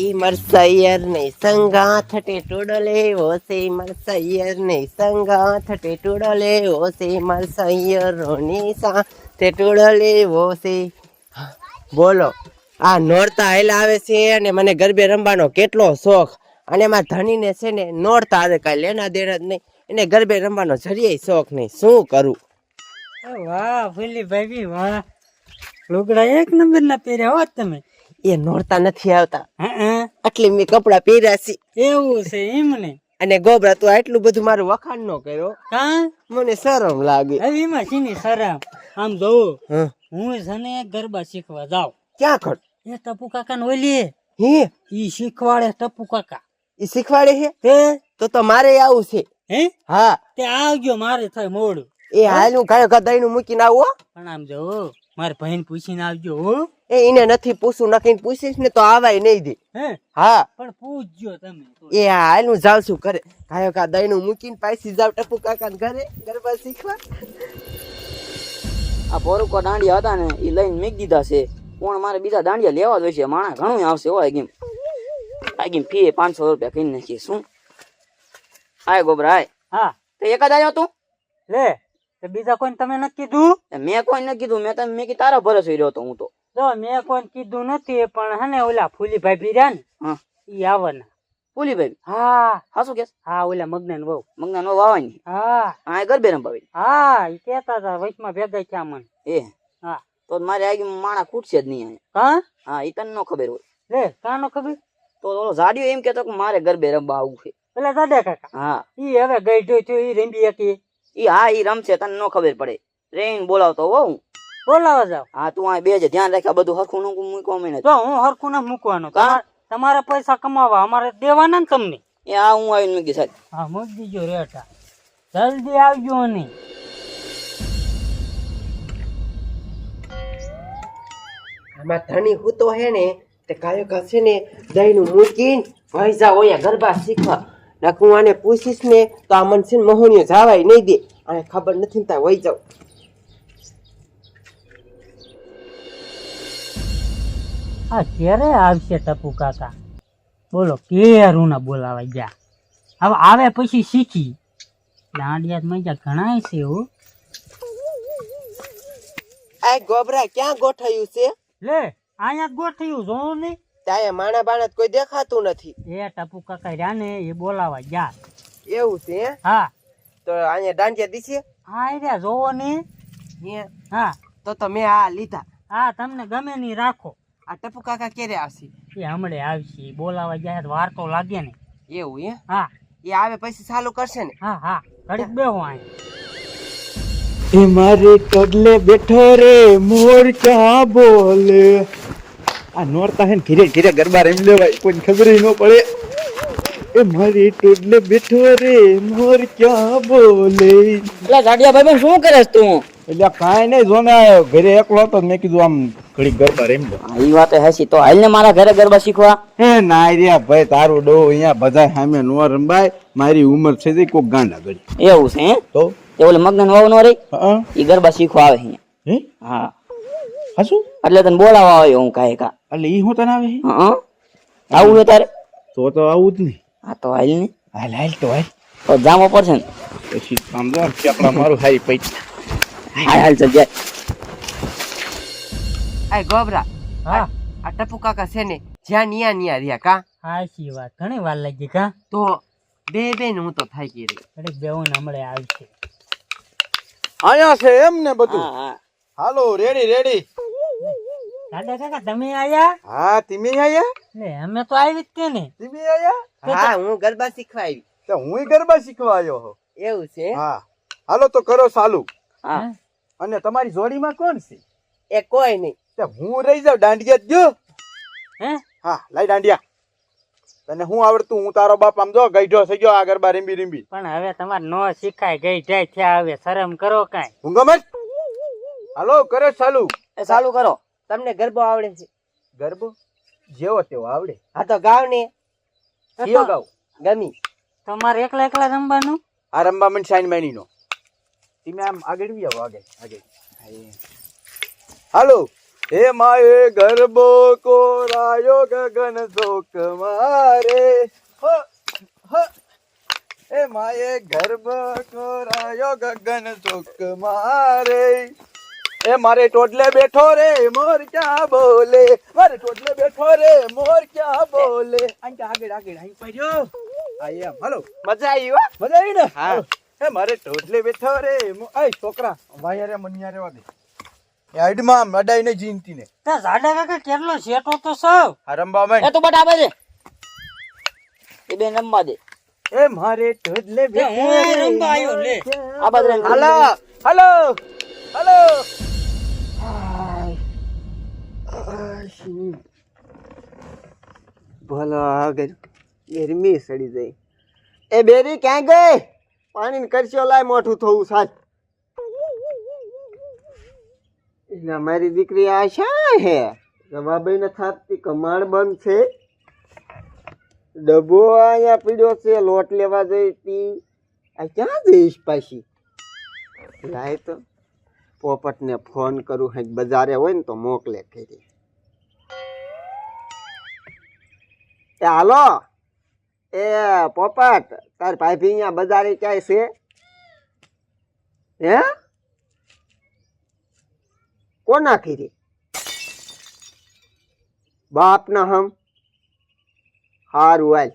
ઈ મરસૈયર ને સંગાથ ટોડલે ઓસે મરસૈયર ને સંગાથ ટે ટોડલે ઓસે મરસૈયર રોની સા ટોડલે ઓસે બોલો આ નોરતા હેલા આવે છે અને મને ગરબે રમવાનો કેટલો શોખ અને એમાં ધણીને છે ને નોરતા આવે કાંઈ લેના દેના જ નહીં એને ગરબે રમવાનો જરીય શોખ નહીં શું કરું વાહ ફૂલી ભાઈ વાહ લુગડા એક નંબર ના પહેર્યા હોત તમે? એ નોરતા નથી આવતા. આટલી મેં કપડા પહેર્યા છે. એવું છે એમ ને અને ગોબરા તું આટલું બધું મારું વખાણ નો કર્યો. મને શરમ લાગે. હવે એમાં શીની શરમ? આમ જોઉં હું. જને ગરબા શીખવા જાઉં. ક્યાં ખડ? એ ટપુ કાકા ને ઓલી હે? ઈ શીખવાડે ટપુ કાકા. એ શીખવાડે છે તે તો તો મારે આવું છે. હે? હા. તે આવજો મારે થાય મોડું. એ હાલ હું ગાયો ગદાઈનું મૂકીને આવું. પણ આમ જો મારે ભાઈને પૂછીને આવજો હો. એ એને નથી પૂછું નખીને પૂછીશ ને તો આવાય નહીં દે. હા? પણ પૂછજો તમે એ હા એનું જાવ છું ઘરે. કાયો કા દઈનું મૂકીને પાછી જાવ ટપુ કાકા ઘરે ગરબા શીખવા. આ પોરુકો દાંડિયા હતા ને એ લઈને મેક દીધા છે. પણ મારે બીજા દાંડિયા લેવા જોઈશે માણા ઘણું આવશે હો આગીમ આગીમ ફી પાંચસો રૂપિયા કઈ નાખીએ. શું? આય ગોબરા આય. હા. તો એક જ આવ્યો તું? લે તે બીજા કોઈ તમે નથી કીધું? મેં કોઈ નથી કીધું. મેં તમે મેં તારા ભરોસે રહ્યો હતો હું તો. જો મેં કોઈને કીધું નથી પણ હને ઓલા ફૂલીભાઈ ભાઈ ભીર્યા ને હા. ઈ આવવાના. ભૂલી ભાઈ હા. હા શું કેસ હા ઓલા મગન બહુ મંગના નો આવવાની? હા. આ ગરબે રંભાવી હા ઈ કહેતા હતા વચમાં ભેગા થયા મને. એ? હા. તો મારે આગી માણા ખૂટશે જ નહીં અહીંયા. હા? એ તને ન ખબર હોય. લે કાનો ખબર? તો ઓલો એમ કેતો કે મારે ગરબે રમવા આવવું છે. પેલા દાદા કાકા. હા. ઈ હવે ગઈ થયો ઈ રંબી હતી ઈ હા ઈ રમશે તને નો ખબર પડે. ટ્રેન બોલાવતો હો હું બોલાવા જાવ હા તું આ બે જ ધ્યાન રાખ્યા બધું હરખું નું મૂકવા મહિને તો હું હરખું ના મૂકવાનું? તમારે- પૈસા કમાવા અમારે દેવાના ને તમને. એ આ હું આવીને મૂકી સાહેબ. હા મૂકી દીજો રેટા. જલ્દી આવજો ને આમાં ધણી હૂતો હે ને તે કાયો કાશે છે ને દહીંનું મૂકીને પૈસા જાવ અહીંયા ગરબા શીખવા. હું આને પૂછીશ ને તો આ મન છે ને મહોણીઓ જાવાય નહીં દે. આને ખબર નથી ને ત્યાં વહી જાવ આ ક્યારે આવશે ટપુ કાકા? બોલો કેરું ના બોલાવા જા. હવે આવે પછી શીખી. દાંડિયા મજા ઘણા છે એવું આ ગોબરા ક્યાં ગોઠાયું છે? લે અહીંયા જ ગોઠવ્યું જોવું ને. ત્યાં માણા બાણા કોઈ દેખાતું નથી. એ ટપુ કાકા રહ્યા ને એ બોલાવા જા. એવું છે હા. તો અહીંયા દાંડિયા દીશે? હા રહ્યા જોવો ને. હે? હા. તો તો મેં આ લીધા. હા તમને ગમે નહીં રાખો. આ ટપુ કાકા ક્યારે આવશે? એ હમણે આવશે. બોલાવા જાય વાર તો લાગે ને. એવું હે હા. એ આવે પછી ચાલુ કરશે ને? હા હા. ઘડીક બેહો અહીં. એ મારે ટોડલે બેઠો રે મોર ક્યાં બોલે? આ નોરતા હે ને ધીરે ધીરે ગરબા રમી લેવાય કોઈ ખબર ન પડે. એ મારી ટોડલે બેઠો રે મોર ક્યાં બોલે? એટલે જાડિયા ભાઈ શું કરે તું? એટલે કાંઈ નહીં જો ને ઘરે એકલો હતો મેં કીધું આમ ઘડી ગરબા રેમ એ વાત હસી. તો હાલ ને મારા ઘરે ગરબા શીખવા? હે ના રે ભાઈ તારું ડો અહીંયા બધા સામે નો રંબાય મારી ઉંમર છે તે કોક ગાંડા ગળી એવું છે હે? તો? તે ઓલે મગન વાવ નો રે? ઈ ગરબા શીખવા આવે અહીંયા. હે? હા. હાસું એટલે તને બોલાવા આવ્યો હું કાંઈ કા એટલે ઈ હું તને આવે? હે? હા. આવું છે તારે? તો તો આવું જ નહીં. હા તો હાલ ને. હાલ હાલ તો હાલ. તો જામો પડશે ને પછી આમ જો ચકડા મારું હારી પૈસા. હાલ હાલ ચાલ જાય. આ ગોબરા. હા. આ ટપુ કાકા છે ને જ્યાં નિયા નિયા રહ્યા કા? હાચી વાત. ઘણી વાર લાગી કા? તો બે બે ને હું તો થાકી રહી. ઘડીક બેહો ને હમણે આવશે. આયા છે એમ ને બધું? હા હા. હાલો રેડી રેડી દાદા કાકા તમે આયા? હા તમે આયા? લે અમે તો આવી જ કે ને. તમે આયા? હા હું ગરબા શીખવા આવી. તો હું ગરબા શીખવા આવ્યો હો. એવું છે? હા. હાલો તો કરો ચાલુ હા. અને તમારી જોડીમાં કોણ છે? એ કોઈ નહીં. તે હું રહી જાઉં દાંડિયા જ જો હે? હા લાઈ દાંડિયા. તને હું આવડતું? હું તારો બાપ આમ જો ગઈઢો થઈ ગયો આ ગરબા રીંબી રીંબી. પણ હવે તમારે નો શીખાય ગઈ જાય થયા હવે શરમ કરો કાંઈ. હું ગમે હાલો કરો ચાલુ. એ ચાલુ કરો. તમને ગરબો આવડે છે. ગરબો? જેવો તેવો આવડે. હા તો ગાવ ને. કયો ગાવ. ગમી. તમારે એકલા એકલા રમવાનું? આ રમવા મન સાઈન મેની નો તમે આમ આગળ બી આવો આગળ આગળ. હાલો. હે માએ ગરબો કોરાયો ગગન શોક મારે. હે માએ ગરબો કોરાયો ગગન શોક મારે. એ મારે ટોટલે બેઠો રે મોર ક્યાં બોલે? મારે ટોટલે બેઠો રે મોર ક્યાં બોલે? અહીં આગળ આગળ અહીં પડ્યો આ એમ. હાલો. મજા આવી મજા આવી ને? હા. એ મારે ટોટલે બેઠો રે. આય છોકરા વાયરે મનિયા રેવા દે. હેડમાં અડાઈ ને જીનતી ને. તા જાડા કાકા કેટલો શેટો તો સૌ હરંબા રંબા મેં એ તો બટ આવે છે એ બેન રમવા દે. એ મારે ટોટલે બેઠો રે. રમવા આયો લે. આ બદરે હાલો હાલો હાલો. ભલા ગરમી સડી જાય. એ બેરી ક્યાં ગઈ? પાણી કરશો લાય મોઠું થવું સાચ મારી દીકરી આશા હે. રવાભાઈ ન થાપતી, કમાણ બંધ છે. ડબ્બો અહીંયા પીડ્યો છે, લોટ લેવા જઈ તી આ ક્યાં જઈશ પાછી? લાય તો. પોપટને ફોન કરું, હે, બજારે હોય ને તો મોકલે કરી હાલો. એ પોપટ, તાર ભાભી અહીંયા બજારે ક્યાંય છે? હે? કોના ખીરી બાપ ના હમ? હારું હાલ.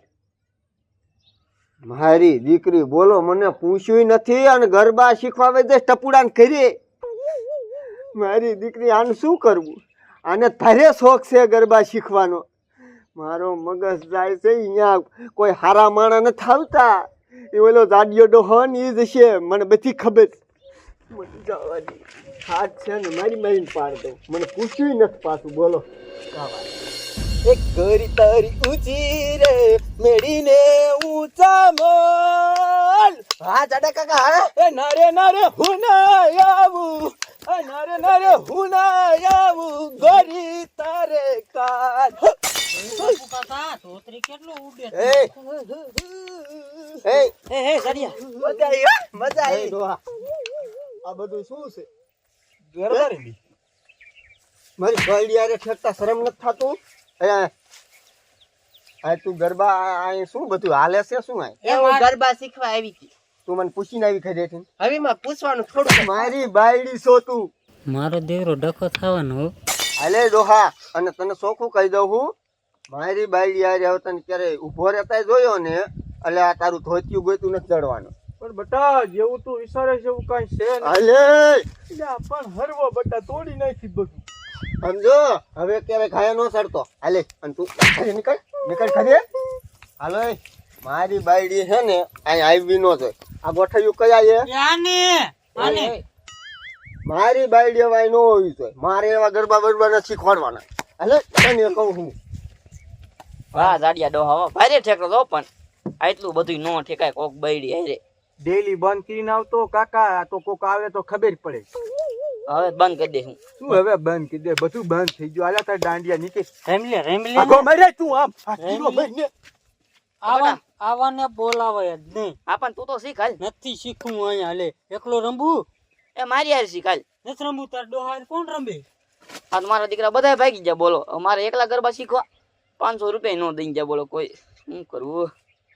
મારી દીકરી બોલો, મને પૂછ્યું નથી અને ગરબા શીખવા દે ટપુડાને કરી મારી દીકરી આને શું કરવું? આને તારે શોખ છે ગરબા શીખવાનો. મારો મગજ જાય છે અહીંયા કોઈ હારા માણા નથી આવતા એ ઓલો જાડિયો ડોહો ને એ જ છે. મને બધી ખબર. મને જવા હાથ છે ને મારી મારીને પાડ દઉં. મને પૂછ્યું નથી પાછું. બોલો. એક ઘરી તારી ઊંચી રે મેળીને ઊંચા મોલ. હા જાડા કાકા હા. એ નરે નારે હું ના આવું. નારે નારે હું ના આવું ગરી તારે કાન ટપુ કાકા ધોતરી કેટલો ઉડે એ એ એ હે સરિયા મજા આવી હો, મજા આવી આ બધું શું છે? ગરબા રમી મારી બળિયારે ઠેકતા શરમ નથી થતું? એ આ તું ગરબા આ- આ શું બધું હાલે છે શું આ? એ હું ગરબા શીખવા આવી હતી. તું મને પૂછીને આવી ખરી હતી હવે માં પૂછવાનું થોડું મારી બાયડી છો તું. મારો દેવરો ડખો થવાનો હો. હાલે ડોહા અને તને સોખું કહી દઉં હું. મારી બાઈ યારે હવે તને ક્યારે ઊભો રહેતા જોયો ને એટલે આ તારું ધોતિયું ગોતું નથી ચડવાનું. પણ બટા જેવું તું વિચારે છે એવું કઈ છે અલે હાલે! પણ હરવો બટા તોડી નાખી બધું. સમજો હવે ક્યારે ખાયા નો ચડતો. હાલે અને તું નીકળ નીકળ ખરી હાલો મારી બાયડી છે ને અહીં આવી નો છે આ ગોઠવ્યું કયા છે મારી બાયડી હવે ન હોવી જોઈએ મારે એવા ગરબા બરબા નથી શીખવાડવાના એટલે તને કહું હું. વાહ જાડિયા ડોહા. ભારે ઠેકરો તો પણ. આટલું બધું નો ઠેકાય કોક બૈડી હારે. ડેલી બંધ કરીને આવતો કાકા આ તો કોક આવે તો ખબર પડે. હવે બંધ કરી દે હું. શું હવે બંધ કરી દે? બધું બંધ થઈ ગયું. આલા તાર દાંડિયા નીચે. રેમલે રેમલે. આગો મરે તું આમ. આ કીડો આવા આવાને બોલાવે જ નહીં. આપણ તું તો શીખ હાલ. નથી શીખવું અહીંયા હાલે. એકલો રમવું? એ મારી હારે શીખ હાલ નથી રમવું તાર ડોહાર કોણ રમે? આ મારા દીકરા બધા ભાગી ગયા બોલો. અમારે એકલા ગરબા શીખવા પાંચસો રૂપિયા નો દઈ ગયા બોલો કોઈ. શું કરવું?